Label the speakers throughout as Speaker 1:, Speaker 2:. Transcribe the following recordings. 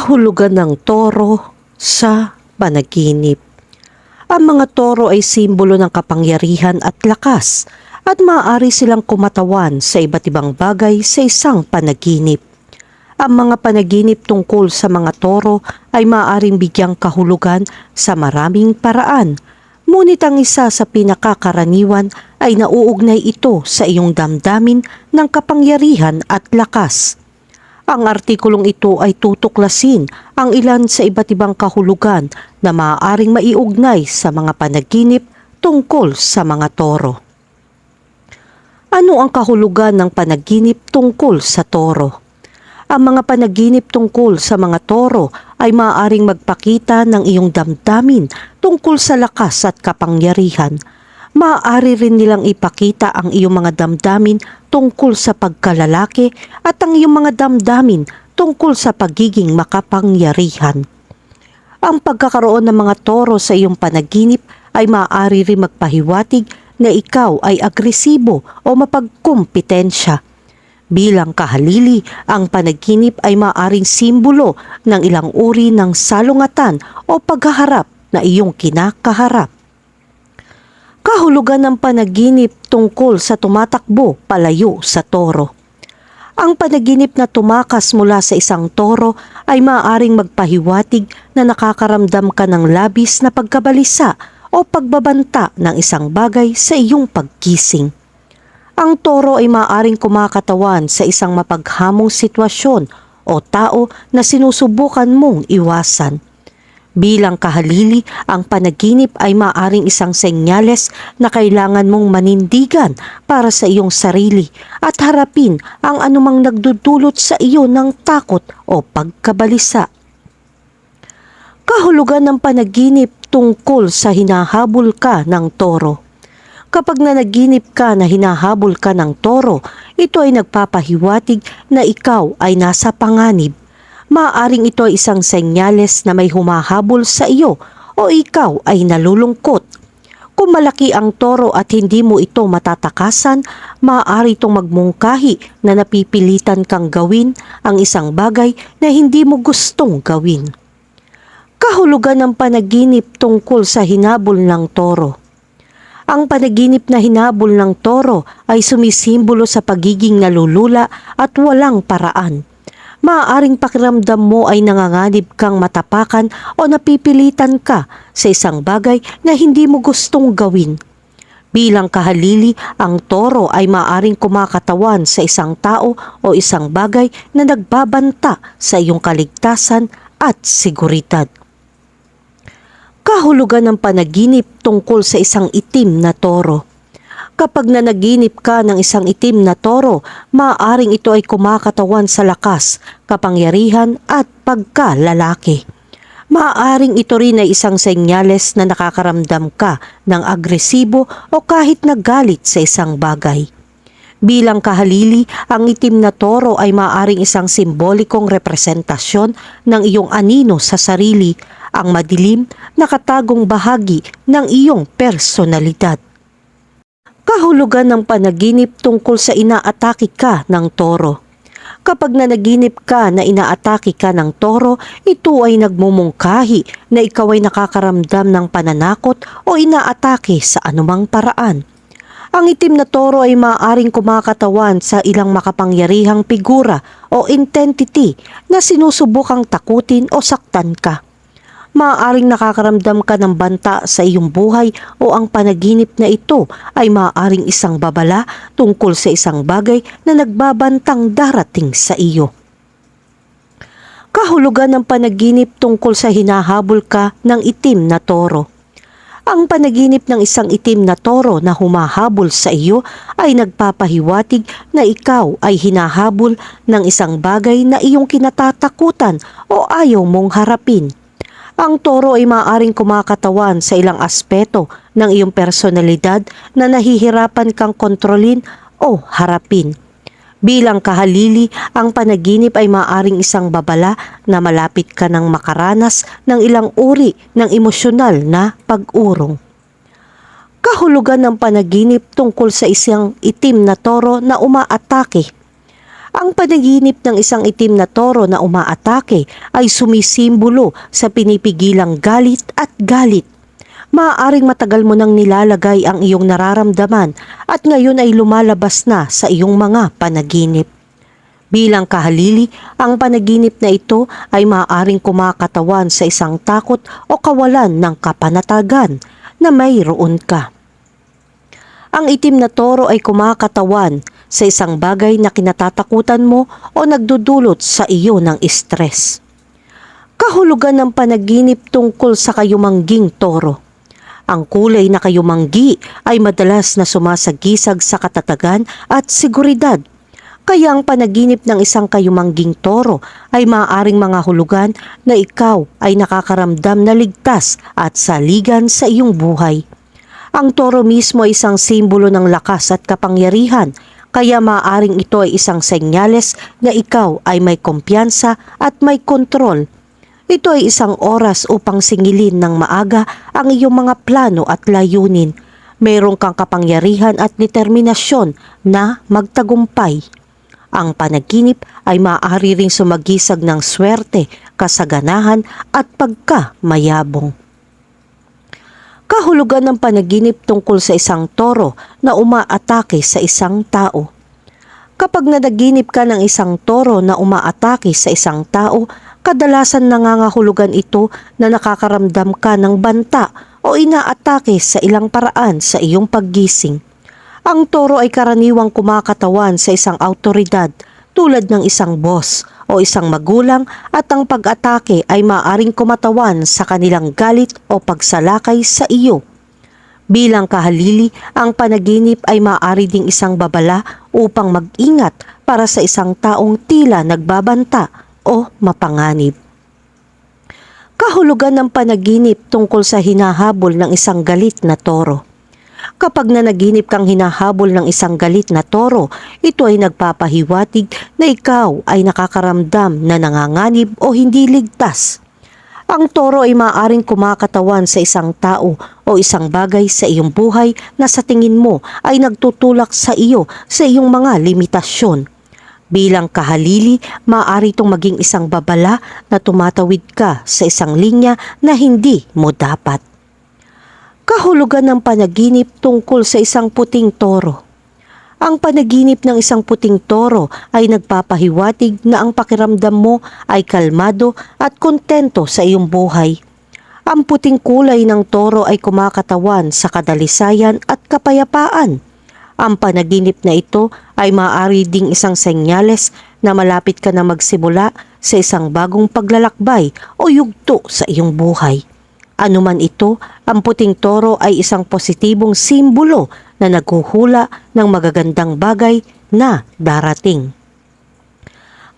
Speaker 1: kahulugan ng toro sa panaginip. Ang mga toro ay simbolo ng kapangyarihan at lakas at maaari silang kumatawan sa iba't ibang bagay sa isang panaginip. Ang mga panaginip tungkol sa mga toro ay maaaring bigyang kahulugan sa maraming paraan. Ngunit ang isa sa pinakakaraniwan ay nauugnay ito sa iyong damdamin ng kapangyarihan at lakas. Ang artikulong ito ay tutuklasin ang ilan sa iba't ibang kahulugan na maaaring maiugnay sa mga panaginip tungkol sa mga toro. Ano ang kahulugan ng panaginip tungkol sa toro? Ang mga panaginip tungkol sa mga toro ay maaaring magpakita ng iyong damdamin tungkol sa lakas at kapangyarihan. Maaari rin nilang ipakita ang iyong mga damdamin tungkol sa pagkalalaki at ang iyong mga damdamin tungkol sa pagiging makapangyarihan. Ang pagkakaroon ng mga toro sa iyong panaginip ay maaari rin magpahiwatig na ikaw ay agresibo o mapagkumpetensya. Bilang kahalili, ang panaginip ay maaring simbolo ng ilang uri ng salungatan o paghaharap na iyong kinakaharap. Kahulugan ng panaginip tungkol sa tumatakbo palayo sa toro. Ang panaginip na tumakas mula sa isang toro ay maaaring magpahiwatig na nakakaramdam ka ng labis na pagkabalisa o pagbabanta ng isang bagay sa iyong pagkising. Ang toro ay maaaring kumakatawan sa isang mapaghamong sitwasyon o tao na sinusubukan mong iwasan. Bilang kahalili, ang panaginip ay maaring isang senyales na kailangan mong manindigan para sa iyong sarili at harapin ang anumang nagdudulot sa iyo ng takot o pagkabalisa. Kahulugan ng panaginip tungkol sa hinahabol ka ng toro. Kapag nanaginip ka na hinahabol ka ng toro, ito ay nagpapahiwatig na ikaw ay nasa panganib Maaring ito ay isang senyales na may humahabol sa iyo o ikaw ay nalulungkot. Kung malaki ang toro at hindi mo ito matatakasan, maaari itong magmungkahi na napipilitan kang gawin ang isang bagay na hindi mo gustong gawin. Kahulugan ng panaginip tungkol sa hinabol ng toro. Ang panaginip na hinabol ng toro ay sumisimbolo sa pagiging nalulula at walang paraan maaaring pakiramdam mo ay nanganganib kang matapakan o napipilitan ka sa isang bagay na hindi mo gustong gawin. Bilang kahalili, ang toro ay maaring kumakatawan sa isang tao o isang bagay na nagbabanta sa iyong kaligtasan at seguridad. Kahulugan ng panaginip tungkol sa isang itim na toro. Kapag nanaginip ka ng isang itim na toro, maaaring ito ay kumakatawan sa lakas, kapangyarihan at pagkalalaki. Maaaring ito rin ay isang senyales na nakakaramdam ka ng agresibo o kahit nagalit sa isang bagay. Bilang kahalili, ang itim na toro ay maaaring isang simbolikong representasyon ng iyong anino sa sarili, ang madilim, nakatagong bahagi ng iyong personalidad kahulugan ng panaginip tungkol sa inaatake ka ng toro. Kapag nanaginip ka na inaatake ka ng toro, ito ay nagmumungkahi na ikaw ay nakakaramdam ng pananakot o inaatake sa anumang paraan. Ang itim na toro ay maaaring kumakatawan sa ilang makapangyarihang figura o entity na sinusubukang takutin o saktan ka maaaring nakakaramdam ka ng banta sa iyong buhay o ang panaginip na ito ay maaaring isang babala tungkol sa isang bagay na nagbabantang darating sa iyo. Kahulugan ng panaginip tungkol sa hinahabol ka ng itim na toro. Ang panaginip ng isang itim na toro na humahabol sa iyo ay nagpapahiwatig na ikaw ay hinahabol ng isang bagay na iyong kinatatakutan o ayaw mong harapin. Ang toro ay maaaring kumakatawan sa ilang aspeto ng iyong personalidad na nahihirapan kang kontrolin o harapin. Bilang kahalili, ang panaginip ay maaaring isang babala na malapit ka ng makaranas ng ilang uri ng emosyonal na pag-urong. Kahulugan ng panaginip tungkol sa isang itim na toro na umaatake Ang panaginip ng isang itim na toro na umaatake ay sumisimbolo sa pinipigilang galit at galit. Maaaring matagal mo nang nilalagay ang iyong nararamdaman at ngayon ay lumalabas na sa iyong mga panaginip. Bilang kahalili, ang panaginip na ito ay maaaring kumakatawan sa isang takot o kawalan ng kapanatagan na mayroon ka. Ang itim na toro ay kumakatawan sa isang bagay na kinatatakutan mo o nagdudulot sa iyo ng stress. Kahulugan ng panaginip tungkol sa kayumangging toro. Ang kulay na kayumanggi ay madalas na sumasagisag sa katatagan at seguridad kaya ang panaginip ng isang kayumangging toro ay maaaring mga hulugan na ikaw ay nakakaramdam na ligtas at saligan sa iyong buhay. Ang toro mismo ay isang simbolo ng lakas at kapangyarihan, kaya maaaring ito ay isang senyales na ikaw ay may kumpiyansa at may kontrol. Ito ay isang oras upang singilin ng maaga ang iyong mga plano at layunin. Mayroon kang kapangyarihan at determinasyon na magtagumpay. Ang panaginip ay maaari ring sumagisag ng swerte, kasaganahan at pagkamayabong. Kahulugan ng panaginip tungkol sa isang toro na umaatake sa isang tao. Kapag nanaginip ka ng isang toro na umaatake sa isang tao, kadalasan nangangahulugan ito na nakakaramdam ka ng banta o inaatake sa ilang paraan sa iyong paggising. Ang toro ay karaniwang kumakatawan sa isang autoridad tulad ng isang boss o isang magulang at ang pag-atake ay maaring kumatawan sa kanilang galit o pagsalakay sa iyo. Bilang kahalili, ang panaginip ay maaari ding isang babala upang mag-ingat para sa isang taong tila nagbabanta o mapanganib. Kahulugan ng panaginip tungkol sa hinahabol ng isang galit na toro. Kapag nanaginip kang hinahabol ng isang galit na toro, ito ay nagpapahiwatig na ikaw ay nakakaramdam na nanganganib o hindi ligtas. Ang toro ay maaaring kumakatawan sa isang tao o isang bagay sa iyong buhay na sa tingin mo ay nagtutulak sa iyo sa iyong mga limitasyon. Bilang kahalili, maaari itong maging isang babala na tumatawid ka sa isang linya na hindi mo dapat kahulugan ng panaginip tungkol sa isang puting toro. Ang panaginip ng isang puting toro ay nagpapahiwatig na ang pakiramdam mo ay kalmado at kontento sa iyong buhay. Ang puting kulay ng toro ay kumakatawan sa kadalisayan at kapayapaan. Ang panaginip na ito ay maaari ding isang senyales na malapit ka na magsimula sa isang bagong paglalakbay o yugto sa iyong buhay. Anuman ito, ang puting toro ay isang positibong simbolo na naghuhula ng magagandang bagay na darating.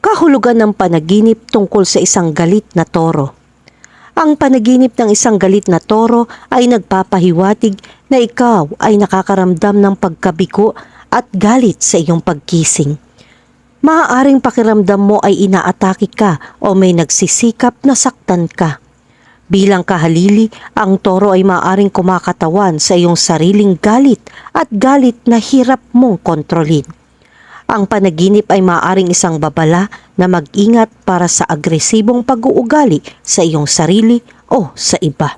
Speaker 1: Kahulugan ng panaginip tungkol sa isang galit na toro. Ang panaginip ng isang galit na toro ay nagpapahiwatig na ikaw ay nakakaramdam ng pagkabigo at galit sa iyong pagkising. Maaaring pakiramdam mo ay inaatake ka o may nagsisikap na saktan ka. Bilang kahalili, ang toro ay maaring kumakatawan sa iyong sariling galit at galit na hirap mong kontrolin. Ang panaginip ay maaring isang babala na mag-ingat para sa agresibong pag-uugali sa iyong sarili o sa iba.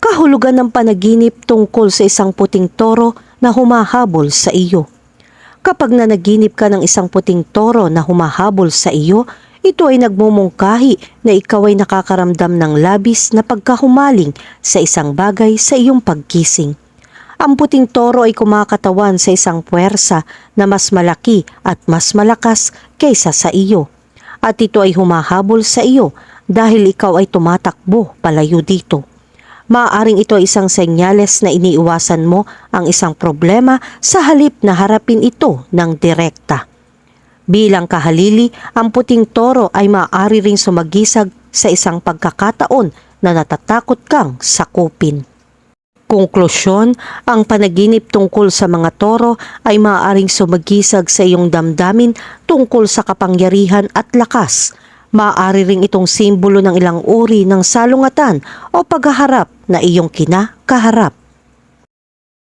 Speaker 1: Kahulugan ng panaginip tungkol sa isang puting toro na humahabol sa iyo. Kapag nanaginip ka ng isang puting toro na humahabol sa iyo, ito ay nagmumungkahi na ikaw ay nakakaramdam ng labis na pagkahumaling sa isang bagay sa iyong pagkising. Ang puting toro ay kumakatawan sa isang puwersa na mas malaki at mas malakas kaysa sa iyo. At ito ay humahabol sa iyo dahil ikaw ay tumatakbo palayo dito. Maaaring ito ay isang senyales na iniiwasan mo ang isang problema sa halip na harapin ito ng direkta. Bilang kahalili, ang puting toro ay maaari ring sumagisag sa isang pagkakataon na natatakot kang sakupin. Konklusyon, ang panaginip tungkol sa mga toro ay maaaring sumagisag sa iyong damdamin tungkol sa kapangyarihan at lakas. Maaari ring itong simbolo ng ilang uri ng salungatan o paghaharap na iyong kinakaharap